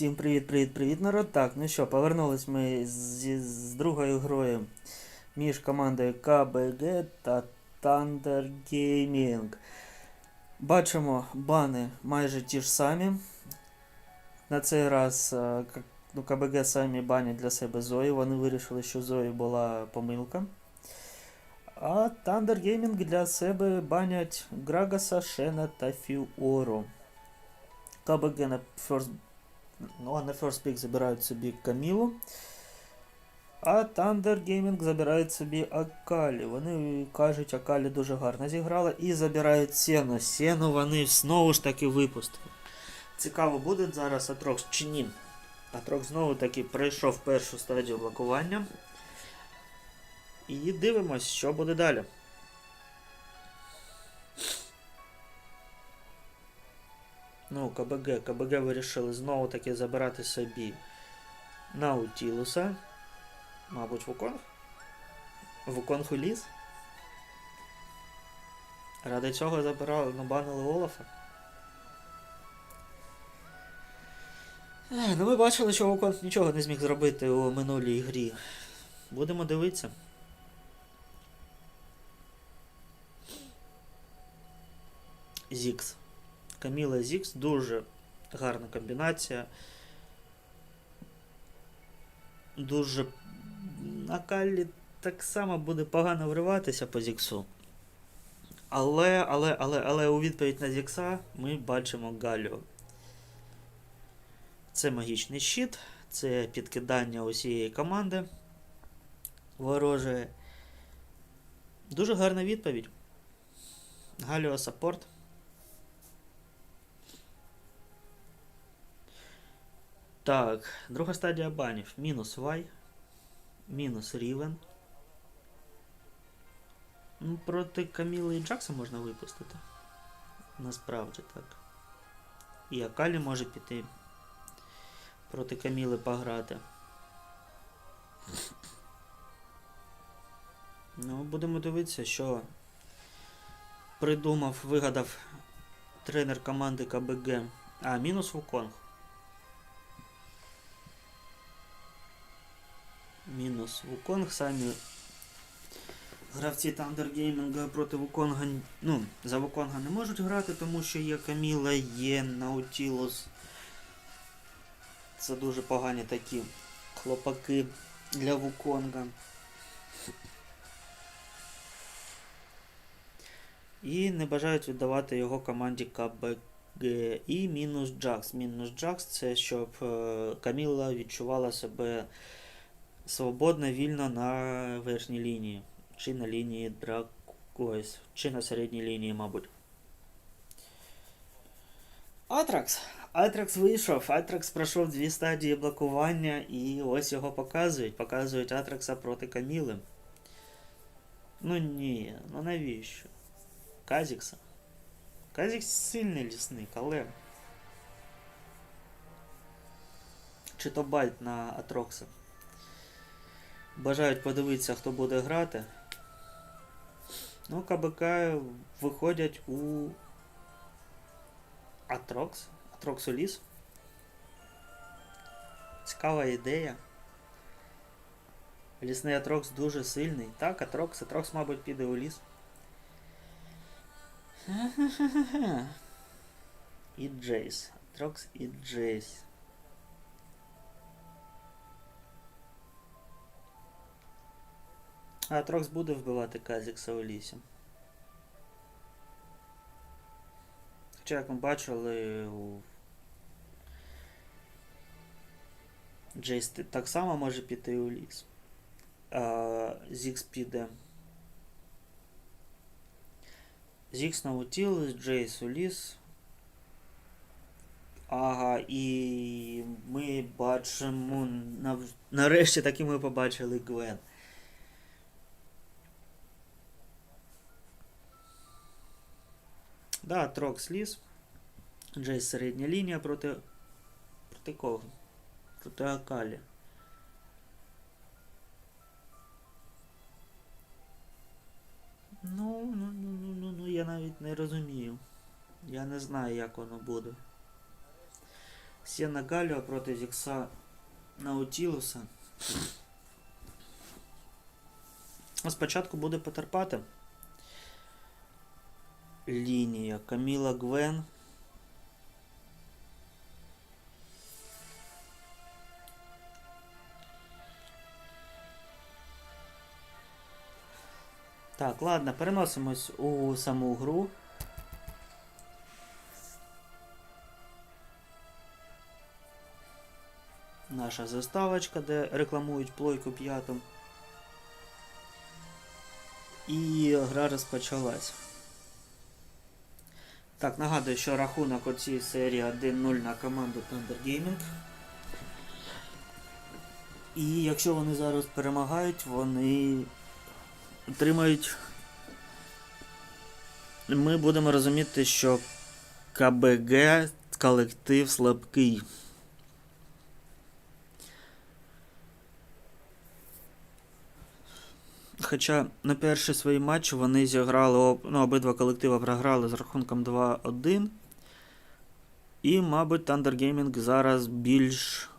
Всім привіт-привіт-привіт, народ. Так, ну що, повернулись ми з, з другою грою між командою KBG та Thunder Gaming. Бачимо бани майже ті ж самі. На цей раз е, ну, КБГ самі банять для себе Зою. Вони вирішили, що Зої була помилка. А Thunder Gaming для себе банять Грагаса, Шена та Фіору. КБГ на first Ну, а на First Pick забирають собі Камілу. А Thunder Gaming забирають собі Акалі. Вони кажуть, Акалі дуже гарно зіграла і забирають Сену. Сену вони знову ж таки випустили. Цікаво, буде зараз Атрокс чи ні. Атрокс знову таки пройшов першу стадію блокування. І дивимось, що буде далі. Ну, КБГ. КБГ вирішили знову таки забирати собі Наутілуса. Мабуть, Вуконг? Вуконг у ліс? Ради цього забирали, набанили Олафа. Ну ми бачили, що Вуконг нічого не зміг зробити у минулій грі. Будемо дивитися. Зікс. Каміла Зікс дуже гарна комбінація. Дуже на Каллі так само буде погано вриватися по Зіксу. Але, але, але, але у відповідь на Зікса ми бачимо Галю. Це магічний щит, це підкидання усієї команди ворожої. Дуже гарна відповідь. Галіо саппорт. Так, друга стадія банів. Мінус Y, мінус Рівен. Ну, проти Каміли і Джакса можна випустити. Насправді так. І Акалі може піти проти Каміли пограти. Ну, будемо дивитися, що придумав, вигадав тренер команди КБГ. А, мінус Вуконг. Мінус Вуконг. Самі гравці Thunder Gaming проти Вуконга. Ну, за Вуконга не можуть грати, тому що є Каміла, є Наутілус. Це дуже погані такі хлопаки для Вуконга. І не бажають віддавати його команді КБГ. І мінус Джакс. Мінус Джакс це щоб е, Каміла відчувала себе свободно, вільно на верхній лінії. Чи на лінії Дракойс, чи на середній лінії, мабуть. Атракс. Атракс вийшов. Атракс пройшов дві стадії блокування і ось його показують. Показують Атракса проти Каміли. Ну ні, ну навіщо? Казікса. Казікс сильний лісник, але. Чи то бальт на Атрокса. Бажають подивитися, хто буде грати. Ну, КБК виходять у Атрокс. Атрокс у ліс. Цікава ідея. Лісний Атрокс дуже сильний. Так, Атрокс, Атрокс, мабуть, піде у ліс. І Джейс. Атрокс і Джейс. Атрокс буде вбивати Казікса у лісі. Хоча, як ми бачили, у Джейс так само може піти у ліс. А, Зікс піде. Зікс наутілис, Джейс у ліс. Ага, і ми бачимо. Нарешті таки ми побачили Гвен. Да, Трокс ліс. Джейс середня лінія проти. Проти кого? Проти Акалі. Ну, ну, ну, ну, ну, ну, я навіть не розумію. Я не знаю, як воно буде. Сіна Галіо проти Зікса Наутілуса. Спочатку буде потерпати. Лінія Каміла Гвен. Так, ладно, переносимось у саму гру. Наша заставочка, де рекламують плойку п'яту. І гра розпочалась. Так, нагадую, що рахунок у цій серії 1-0 на команду Thunder Gaming. І якщо вони зараз перемагають, вони отримають. Ми будемо розуміти, що КБГ колектив слабкий. Хоча на перші свої матчі вони зіграли, ну, обидва колективи програли з рахунком 2-1. І, мабуть, Thunder Gaming зараз більш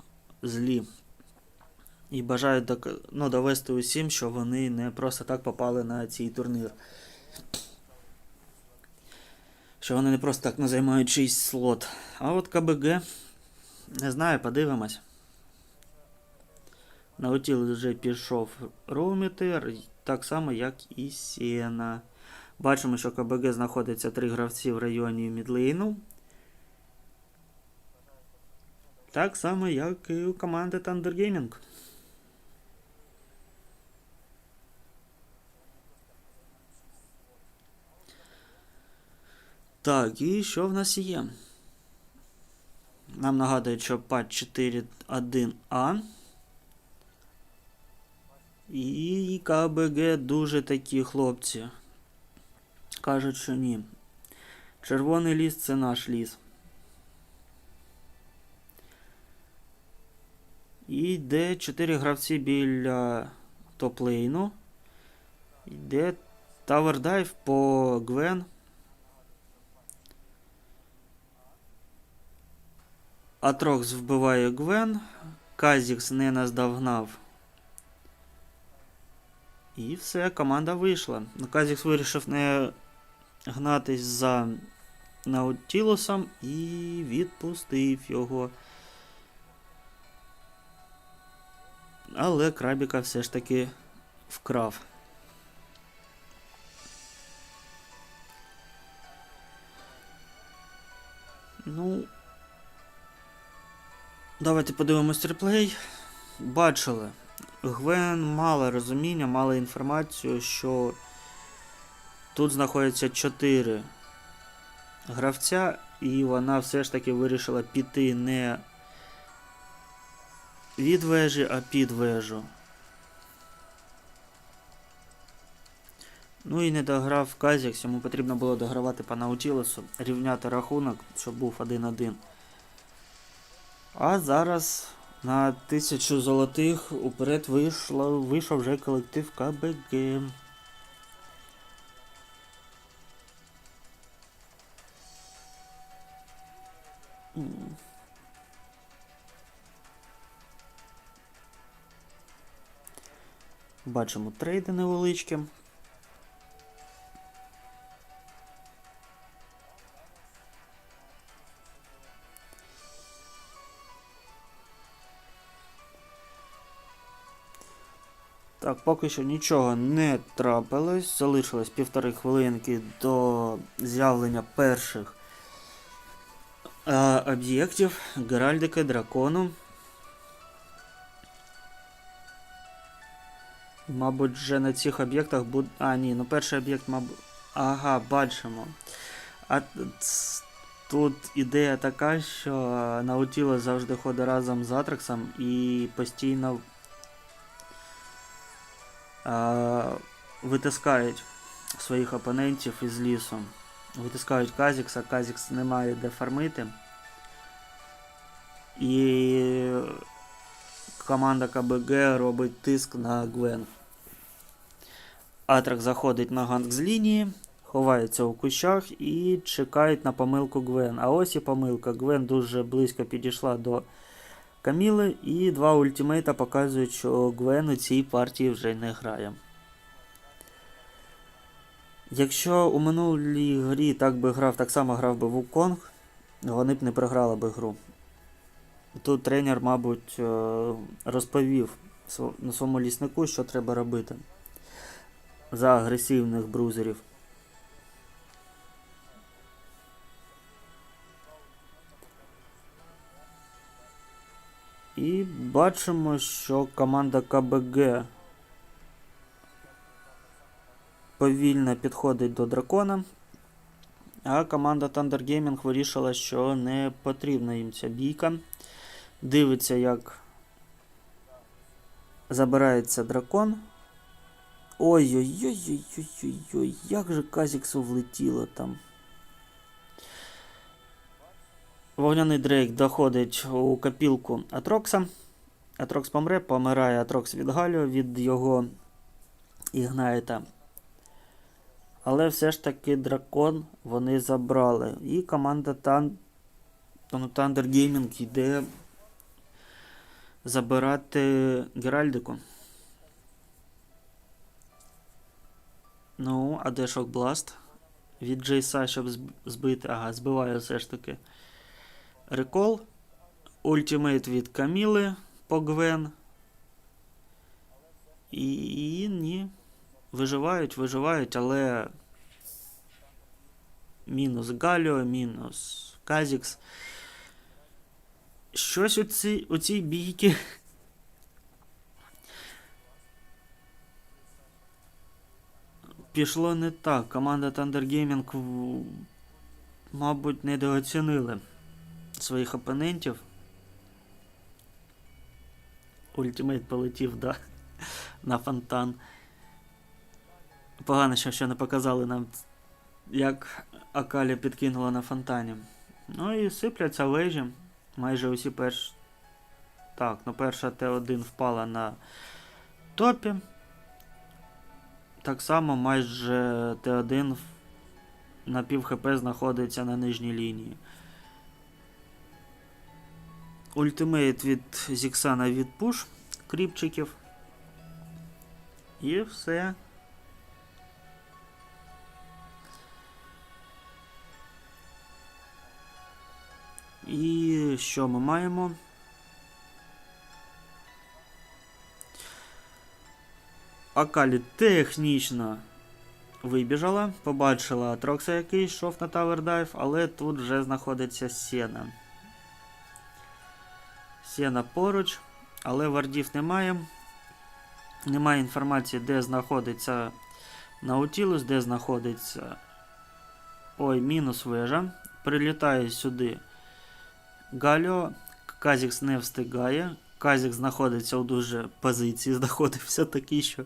злі. І бажають ну, довести усім, що вони не просто так попали на цей турнір. Що вони не просто так не займають чийсь слот. А от КБГ, не знаю, подивимось. Наутіл вже пішов роумітер, так само, як і Сіна. Бачимо, що КБГ знаходиться три гравці в районі Мідлейну. Так само, як і у команди Thunder Gaming. Так, і що в нас є? Нам нагадують, що патч 4.1а. І КБГ дуже такі хлопці. Кажуть, що ні. Червоний ліс це наш ліс. І йде 4 гравці біля топ-лейну. Йде Dive по Гвен. Атрокс вбиває Гвен. Казікс не наздогнав. І все, команда вийшла. Ну, Казікс вирішив не гнатись за Наутілусом і відпустив його. Але крабіка все ж таки вкрав. Ну. Давайте подивимось реплей. Бачили. Гвен мала розуміння, мала інформацію, що тут знаходяться 4 гравця, і вона все ж таки вирішила піти не від вежі, а під вежу. Ну і не дограв Казікс, йому потрібно було догравати по Наутілусу, рівняти рахунок, щоб був 1-1. А зараз на тисячу золотих уперед вийшло, вийшов вже колектив КБГ. Бачимо трейди невеличкі. Поки що нічого не трапилось. Залишилось півтори хвилинки до з'явлення перших е, об'єктів Геральдики, дракону. Мабуть, вже на цих об'єктах буде. А, ні, ну перший об'єкт, мабуть. Ага, бачимо. А тут ідея така, що Наутіло завжди ходить разом з Атрексом і постійно витискають своїх опонентів із лісу. Витискають Казікса, Казікс не має де фармити. І команда КБГ робить тиск на Гвен. Атрак заходить на ганг з лінії, ховаються у кущах і чекають на помилку Гвен. А ось і помилка. Гвен дуже близько підійшла до Каміли, і два ультимейта показують, що Гвен у цій партії вже не грає. Якщо у минулій грі так би грав, так само грав би Вуконг, вони б не програли би гру. Тут тренер, мабуть, е, розповів на своєму ліснику, що треба робити за агресивних брузерів. І бачимо, що команда КБГ повільно підходить до дракона. А команда Thunder Gaming вирішила, що не потрібна їм ця бійка. Дивиться, як забирається дракон. Ой-ой-ой-ой-ой-ой, як же Казіксу влетіло там. Вогняний Дрейк доходить у копілку Атрокса. Атрокс помре, помирає Атрокс від Галіо, від його Ігнайта. Але все ж таки дракон вони забрали. І команда Тан... ну, Thunder Gaming йде забирати Геральдику. Ну, а де Шокбласт? Від Джейса, щоб збити. Ага, збиває все ж таки. Рекол. Ультимейт від Каміли по Гвен. І, і ні. Виживають, виживають, але. Мінус Галіо, мінус Казікс. Щось у цій, у цій бійці. Пішло не так. Команда Thunder Gaming, мабуть, недооцінили своїх опонентів. Ультимейт полетів, да, на фонтан. Погано, що ще не показали нам, як Акалі підкинула на фонтані. Ну і сипляться вежі. Майже усі перш. Так, ну перша Т1 впала на топі. Так само майже Т1 на пів ХП знаходиться на нижній лінії. Ультимейт від Зіксана від пуш кріпчиків. І все. І що ми маємо? Акалі технічно вибіжала, побачила Трокса, який йшов на Tower Dive, але тут вже знаходиться Сена. Сена поруч, але вардів немає. Немає інформації, де знаходиться Наутілус, де знаходиться. Ой, мінус вежа. Прилітає сюди Галіо. Казікс не встигає. Казік знаходиться у дуже позиції, знаходився такий, що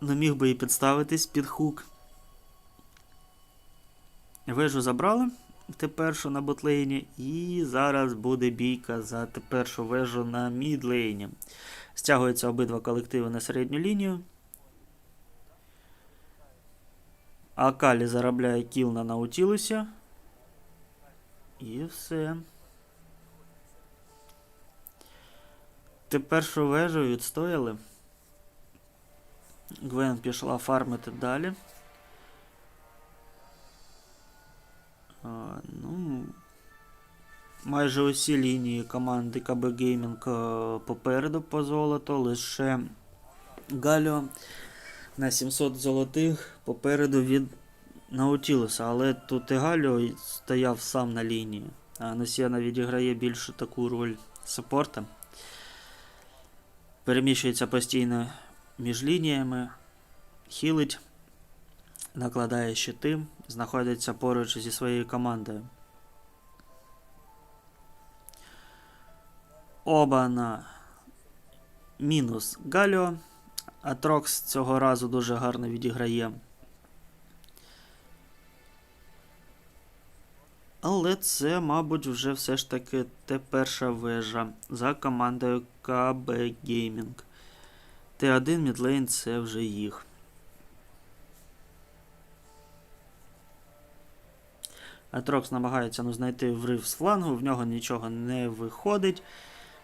не міг би і підставитись під хук. Вежу забрали тепер на ботлейні, і зараз буде бійка за тепершу вежу на мідлейні. Стягуються обидва колективи на середню лінію. Акалі заробляє кіл на Наутілусі. І все. Тепершу вежу відстояли. Гвен пішла фармити далі. Ну, майже усі лінії команди КБ Gaming е, попереду по золоту, лише Галіо на 700 золотих попереду від Наутілуса, але тут і Галіо стояв сам на лінії, а Носіана відіграє більше таку роль саппорта. Переміщується постійно між лініями, хілить, накладає щити, знаходиться поруч зі своєю командою. Оба на мінус Галіо. А Трокс цього разу дуже гарно відіграє. Але це, мабуть, вже все ж таки те перша вежа за командою КБ Gaming. Т1 Мідлейн це вже їх. Атрокс намагається ну, знайти врив з флангу, в нього нічого не виходить.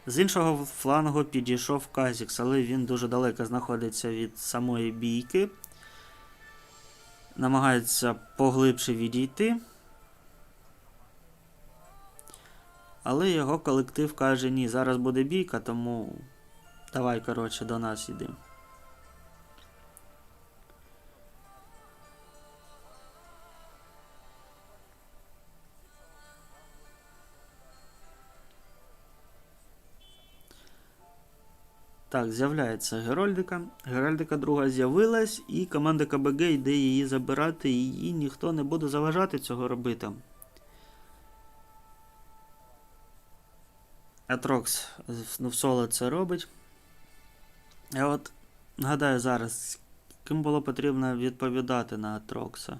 З іншого флангу підійшов Казікс, але він дуже далеко знаходиться від самої бійки. Намагається поглибше відійти. Але його колектив каже: ні, зараз буде бійка, тому давай, коротше, до нас іди. Так, з'являється Герольдика. Герольдика друга з'явилась, і команда КБГ йде її забирати, і її ніхто не буде заважати цього робити. Атрокс ну, в соло це робить. Я от нагадаю зараз, ким було потрібно відповідати на Атрокса.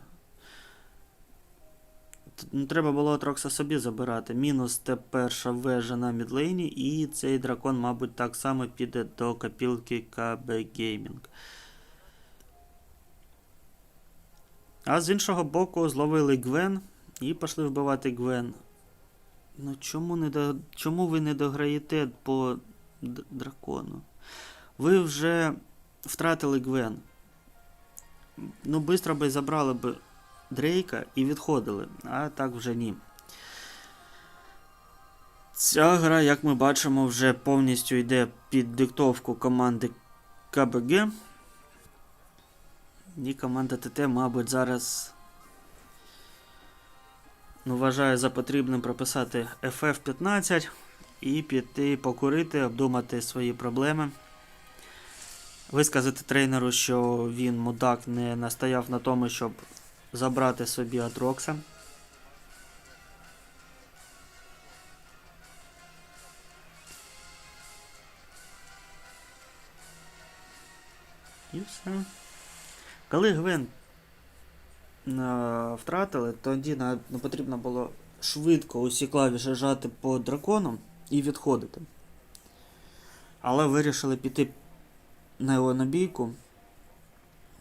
Ну, Треба було Атрокса собі забирати. Мінус те перша вежа на мідлейні, і цей дракон, мабуть, так само піде до копілки КБ Gaming. А з іншого боку зловили Гвен і пішли вбивати Гвен. Ну чому не до... чому ви не дограєте по дракону? Ви вже втратили Гвен. Ну, швидко би забрали б Дрейка і відходили, а так вже ні. Ця гра, як ми бачимо, вже повністю йде під диктовку команди КБГ. І команда ТТ, мабуть, зараз ну, вважаю за потрібним прописати FF15 і піти покурити, обдумати свої проблеми. Висказати тренеру, що він мудак не настояв на тому, щоб забрати собі Атрокса. І все. Коли Гвен е, втратили, тоді потрібно було швидко усі клавіші жати по дракону і відходити. Але вирішили піти на його набійку,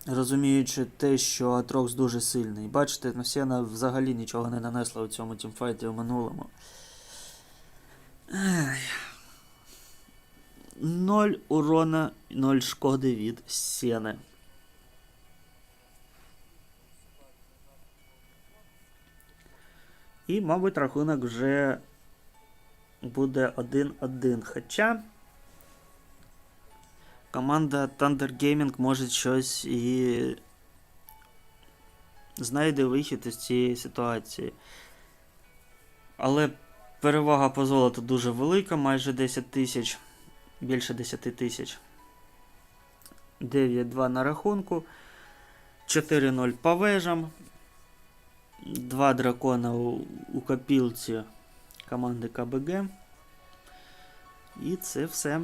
розуміючи те, що Атрокс дуже сильний. Бачите, Носіна взагалі нічого не нанесла у цьому тімфайті в минулому. Ай. Ноль урона, ноль шкоди від Сєни. І, мабуть, рахунок вже буде 1-1. Хоча команда Thunder Gaming може щось і знайде вихід із цієї ситуації. Але перевага по золоту дуже велика, майже 10 тисяч, більше 10 тисяч. 9-2 на рахунку. 4-0 по вежам. Два дракона у, у копілці команди КБГ. І це все.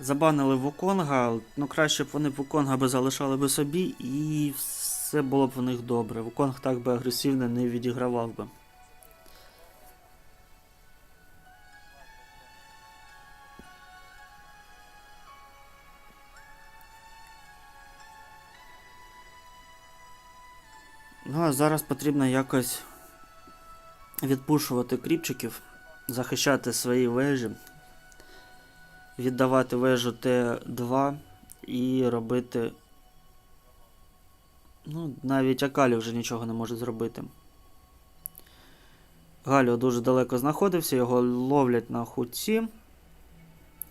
Забанили Вуконга, ну краще б вони Вуконга би залишали би собі, і все було б в них добре. Вуконг так би агресивно не відігравав би. Ну, а зараз потрібно якось відпушувати кріпчиків, захищати свої вежі, віддавати вежу Т2 і робити. Ну, навіть Акалі вже нічого не може зробити. Галіо дуже далеко знаходився, його ловлять на хуці.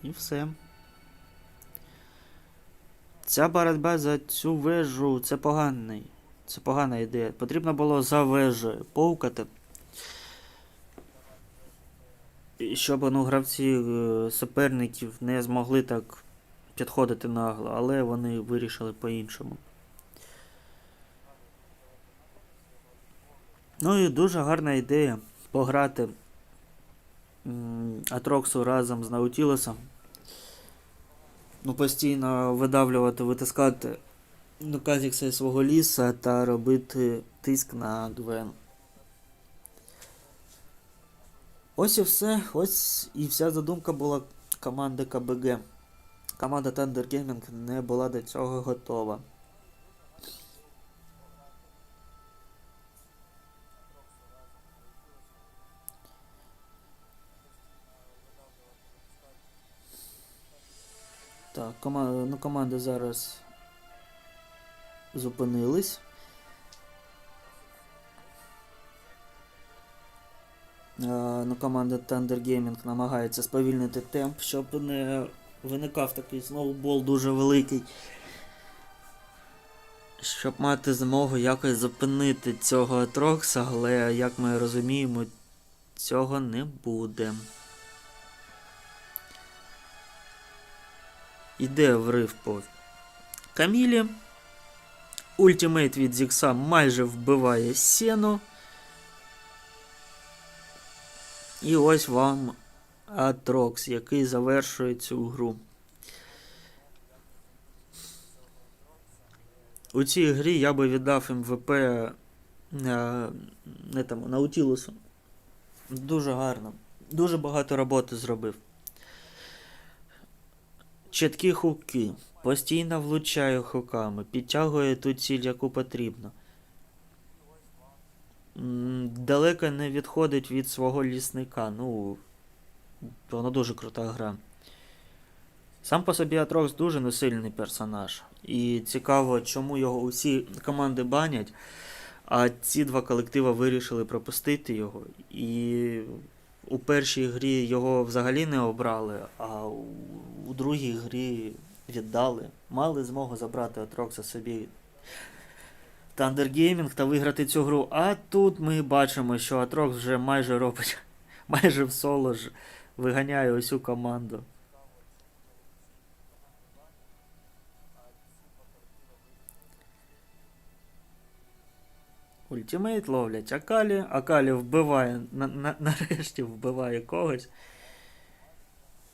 І все. Ця боротьба за цю вежу це поганий. Це погана ідея. Потрібно було за вежею повкати. І щоб ну, гравці е, суперників не змогли так підходити нагло, але вони вирішили по-іншому. Ну і дуже гарна ідея пограти Атроксу разом з Наутілосом. Ну, постійно видавлювати, витискати до Казікса свого ліса та робити тиск на Гвен. Ось і все. Ось і вся задумка була команди КБГ. команда Thunder Gaming не була до цього готова. Так, команда, ну, команди зараз зупинились. Ну, команда Thunder Gaming намагається сповільнити темп, щоб не виникав такий сноубол дуже великий. Щоб мати змогу якось зупинити цього Атрокса, але, як ми розуміємо, цього не буде. Іде врив по Камілі. Ультимейт від Зікса майже вбиває Сену. І ось вам Атрокс, який завершує цю гру. У цій грі я би віддав МВП е, не тому, Наутілусу. Дуже гарно. Дуже багато роботи зробив. Чіткі хуки. Постійно влучає хуками. Підтягує ту ціль, яку потрібно. Далеко не відходить від свого лісника. Ну, воно дуже крута гра. Сам по собі Атрокс дуже несильний персонаж. І цікаво, чому його усі команди банять, а ці два колектива вирішили пропустити його. І у першій грі його взагалі не обрали, а у другій грі віддали. Мали змогу забрати Атрокса собі Thunder Gaming та виграти цю гру. А тут ми бачимо, що Атрокс вже майже робить, майже в соло ж виганяє усю команду. Ультимейт ловлять Акалі. Акалі вбиває, на, на, нарешті вбиває когось.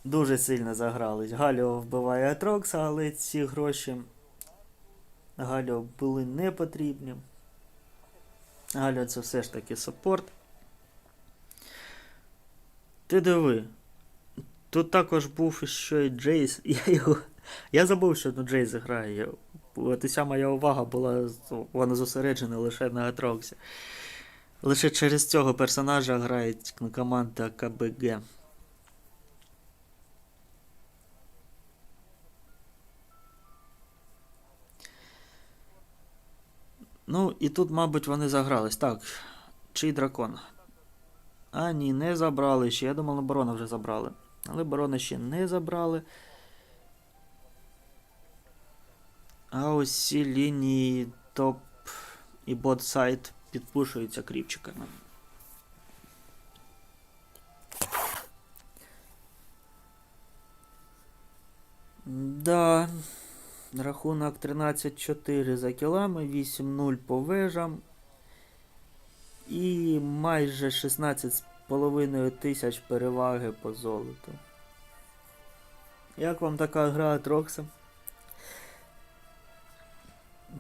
Дуже сильно загрались. Галіо вбиває Атрокса, але ці гроші Галіо були не потрібні. Галіо це все ж таки саппорт. Диви. Тут також був ще й Джейс. Я його. Я забув, що ну, Джейс грає. От уся моя увага була вона зосереджена лише на Атроксі. Лише через цього персонажа грає команда КБГ. Ну, і тут, мабуть, вони загрались. Так, чий дракон? А, ні, не забрали ще. Я думав, на барона вже забрали. Але барона ще не забрали. А ось ці лінії топ і бот сайт підпушуються кріпчиками. Да, рахунок 13-4 за кілами, 8-0 по вежам. І майже 16,5 тисяч переваги по золоту. Як вам така гра Трокса?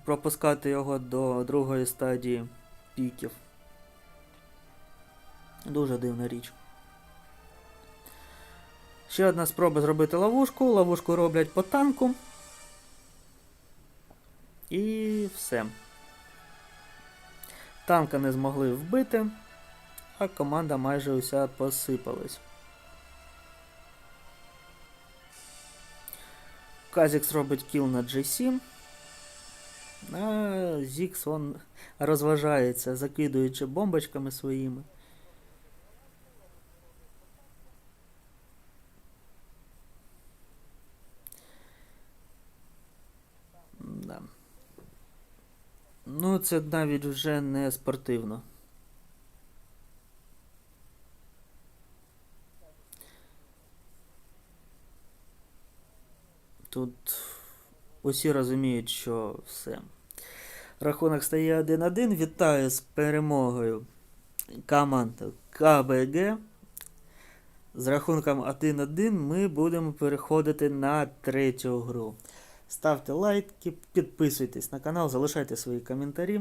пропускати його до другої стадії піків. Дуже дивна річ. Ще одна спроба зробити ловушку. Ловушку роблять по танку. І все. Танка не змогли вбити, а команда майже уся посипалась. Казікс робить кіл на G7. А Зікс он розважається, закидуючи бомбочками своїми. Да. Ну, це навіть вже не спортивно. Тут усі розуміють, що все. Рахунок стає 1-1. Вітаю з перемогою команду КБГ. З рахунком 1-1 ми будемо переходити на третю гру. Ставте лайки, підписуйтесь на канал, залишайте свої коментарі.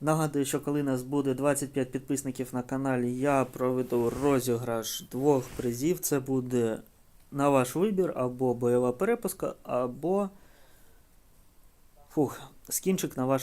Нагадую, що коли нас буде 25 підписників на каналі, я проведу розіграш двох призів. Це буде на ваш вибір, або бойова перепуска, або фух, скінчик на ваш